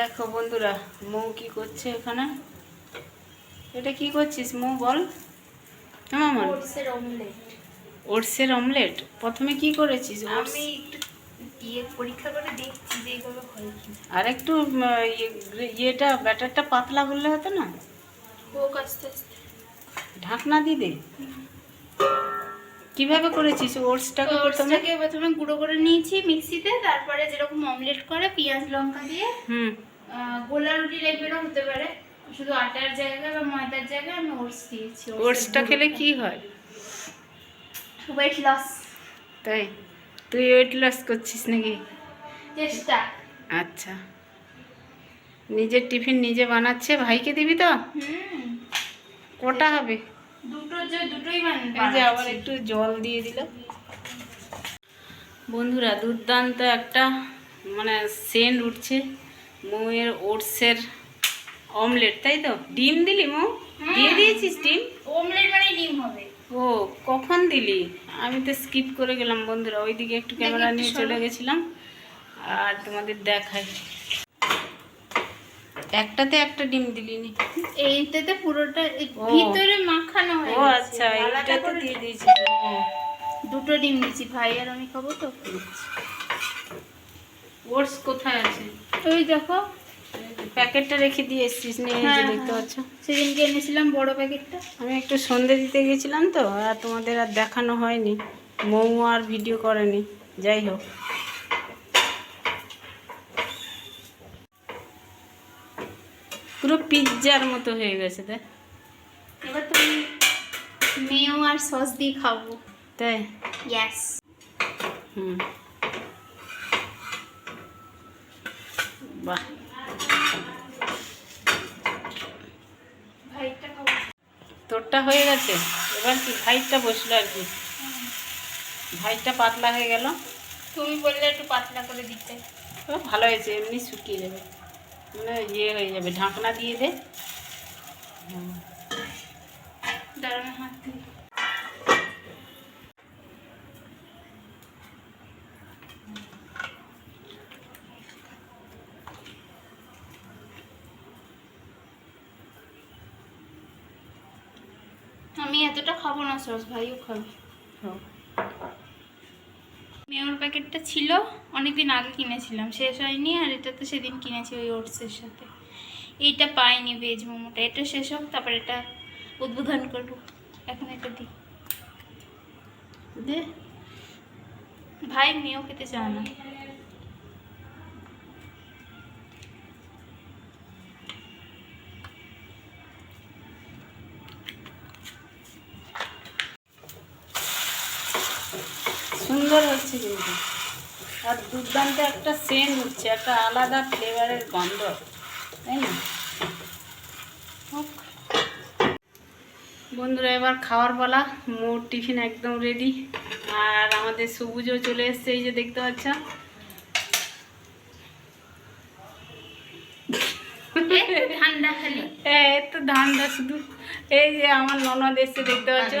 দেখো বন্ধুরা মৌ কি করছে এখানে? এটা কি করছিস মৌ বল? হ্যাঁ ওটসের অমলেট ওটসের অমলেট প্রথমে কি করেছিস আমি একটু ইয়ে পরীক্ষা করে দেখছি যে এইভাবে হয় কি আর একটু ইয়ে- ইয়েটা ব্যাটারটা পাতলা করলে হতো না? হোক আস্তে আস্তে। ঢাকনা দিয়ে দে। কীভাবে করেছিস ওটসটাকে প্রথমে? প্রথমে গুঁড়ো করে নিয়েছি মিক্সিতে তারপরে যেরকম অমলেট করে পেঁয়াজ লঙ্কা দিয়ে। হুম। গোলা রুটি টাইপেরও হতে পারে। শুধু আটার জায়গায় বা ময়দার জায়গায় আমি ওটস দিয়েছি ওটসটা খেলে কি হয়? ওয়েট লস তাই? তুই ওয়েট লস করছিস নাকি? চেষ্টা। আচ্ছা। নিজের টিফিন নিজে বানাচ্ছে ভাইকে দিবি তো? কটা হবে? দুটো যে দুটোই বানাবো যে আবার একটু জল দিয়ে দিল বন্ধুরা দুর্দান্ত একটা মানে সেন্ট উঠছে। মৌয়ের ওটসের অমলেট তাই তো? ডিম দিলি মৌ? দিয়ে দিয়েছিস ডিম? অমলেট মানে ডিম হবে। ও কখন দিলি? আমি তো স্কিপ করে গেলাম বন্ধুরা ওইদিকে একটু ক্যামেরা নিয়ে চলে গেছিলাম আর তোমাদের দেখাই। একটাতে একটা ডিম দিলি নি। এইটাতে পুরোটা ভিতরে মাখানো হয়ে ও আচ্ছা এইটাতে দিয়ে দিয়েছি দুটো ডিম দিয়েছি ভাই আর আমি খাব তো। ওটস কোথায় আছে? ওই দেখো। প্যাকেটটা রেখে দিয়ে এসছিস নিয়ে যে হ্যাঁ, দেখতে হ্যাঁ। পাচ্ছ। সেদিনকে এনেছিলাম বড় প্যাকেটটা। আমি একটু সন্ধে দিতে গেছিলাম তো আর তোমাদের আর দেখানো হয়নি। মৌ আর ভিডিও করেনি। যাই হোক। পুরো পিৎজার মতো হয়ে গেছে তাই এবার তুমি মেয় আর সস দিয়ে খাব। তাই? হুম। বাহ। তোরটা হয়ে গেছে? এবার কি ভাইটা বসল আর কি? ভাইটা পাতলা হয়ে গেল? তুমি বললে একটু পাতলা করে দিতে। ভালো হয়েছে এমনি শুকিয়ে যাবে। মানে ইয়ে হয়ে যাবে ঢাকনা দিয়ে দে। দাঁড়ানো হাত দিয়ে। আমি এতটা খাব না সস ভাইও খাবে। মেয়র প্যাকেটটা ছিল অনেকদিন আগে কিনেছিলাম শেষ হয়নি আর এটা তো সেদিন কিনেছি ওই ওটসের সাথে। এইটা পাইনি ভেজ মোমোটা এটা শেষ হোক তারপর এটা উদ্বোধন করব। এখন এটা দিই। দে। ভাই মেয়েও খেতে চায় না। সুন্দর হচ্ছে কিন্তু। আর দুর্দান্ত একটা সেন্ট হচ্ছে একটা আলাদা ফ্লেভারের গন্ধ তাই না। বন্ধুরা এবার খাওয়ার বলা মোর টিফিন একদম রেডি আর আমাদের সবুজও চলে এসছে এই যে দেখতে পাচ্ছ? ঠান্ডা খালি। এই তো ধানটা শুধু। এই যে আমার ননদ এসছে দেখতে পাচ্ছ?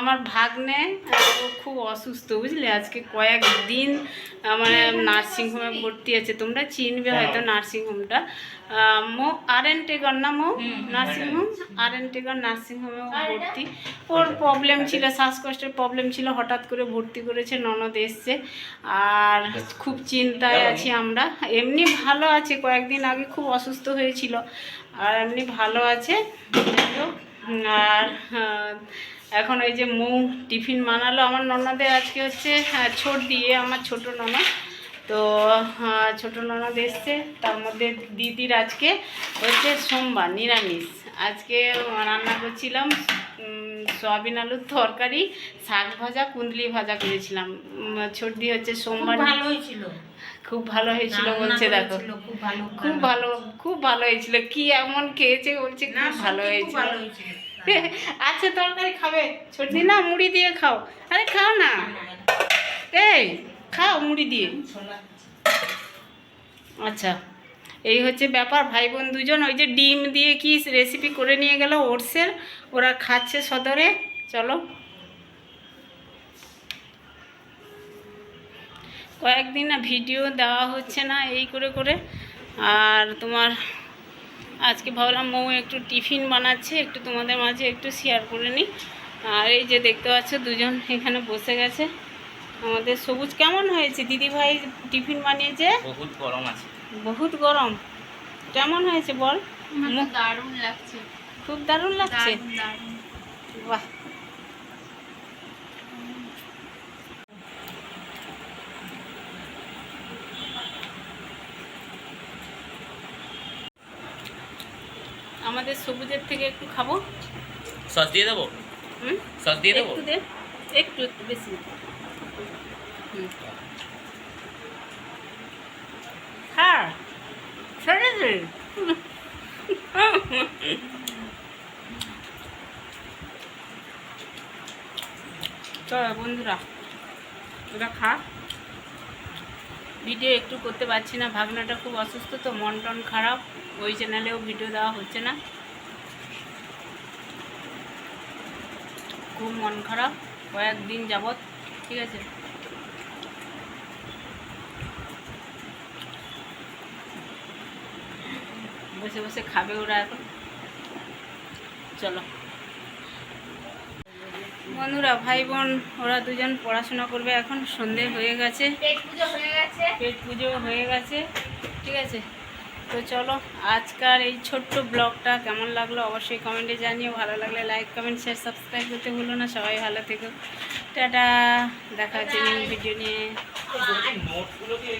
আমার ভাগ্নে ও খুব অসুস্থ বুঝলে? আজকে কয়েকদিন মানে নার্সিংহোমে ভর্তি আছে। তোমরা চিনবে হয়তো নার্সিংহোমটা মো আর এন টেগর না মো? নার্সিংহোম আর এন টেগর নার্সিংহোমে ভর্তি। ওর প্রবলেম ছিল শ্বাসকষ্টের প্রবলেম ছিল হঠাৎ করে ভর্তি করেছে ননদ এসছে। আর খুব চিন্তায় আছি আমরা। এমনি ভালো আছে কয়েকদিন আগে খুব অসুস্থ হয়েছিল। আর এমনি ভালো আছে। আর এখন ওই যে মৌ টিফিন বানালো। আমার ননদের আজকে হচ্ছে হ্যাঁ, ছোট দিয়ে আমার ছোট ননদ। তো আহ, ছোট ননদ এসছে। তার মধ্যে দিদির আজকে হচ্ছে সোমবার নিরামিষ। আজকে রান্না করছিলাম সয়াবিন আলুর তরকারি শাক ভাজা কুন্দলি ভাজা করেছিলাম। উম, হচ্ছে সোমবার। খুব ভালো হয়েছিল বলছে দেখো। খুব ভালো খুব ভালো হয়েছিল। কি এমন খেয়েছে বলছে খুব ভালো হয়েছিল। আচ্ছা তরকারি খাবে। ছোটদি না মুড়ি দিয়ে খাও। আরে খাও না। এই খাও মুড়ি দিয়ে। আচ্ছা। এই হচ্ছে ব্যাপার ভাই বোন দুজন, ওই যে ডিম দিয়ে কি রেসিপি করে নিয়ে গেল ওটসের, ওরা খাচ্ছে সদরে, চলো। কয়েকদিন না ভিডিও দেওয়া হচ্ছে না এই করে করে, আর তোমার আজকে ভাবলাম মৌ একটু টিফিন বানাচ্ছে, একটু তোমাদের মাঝে একটু শেয়ার করে নিই। আর এই যে দেখতে পাচ্ছ দুজন এখানে বসে গেছে। আমাদের সবুজ, কেমন হয়েছে দিদি ভাই টিফিন বানিয়েছে? বহুত গরম আছে। বহুত গরম। কেমন হয়েছে বল? দারুণ লাগছে। খুব দারুণ লাগছে? বাহ। আমাদের সবুজের থেকে একটু খাব। সস দিয়ে দেবো? হুম? সস দিয়ে দেবো? একটু দে একটু একটু বেশি হুম। হ্যাঁ বন্ধুরা ওরা খা। ভিডিও একটু করতে পারছি না ভাগনাটা খুব অসুস্থ তো, মন টন খারাপ, ওই চ্যানেলেও ভিডিও দেওয়া হচ্ছে না। খুব মন খারাপ, কয়েকদিন যাবৎ, ঠিক আছে? বসে বসে খাবে ওরা এখন। চলো। বন্ধুরা ভাই বোন ওরা দুজন পড়াশোনা করবে এখন সন্ধে হয়ে গেছে। পেট পুজো হয়ে গেছে। পেট পুজো হয়ে গেছে ঠিক আছে? তো চলো আজকার এই ছোট্ট ব্লগটা কেমন লাগল অবশ্যই কমেন্টে জানিও। ভালো লাগলে লাইক কমেন্ট শেয়ার সাবস্ক্রাইব করতে ভুলো না। সবাই ভালো থেকো। টাটা। দেখা হচ্ছে নিউ ভিডিও নিয়ে। নোটগুলো কি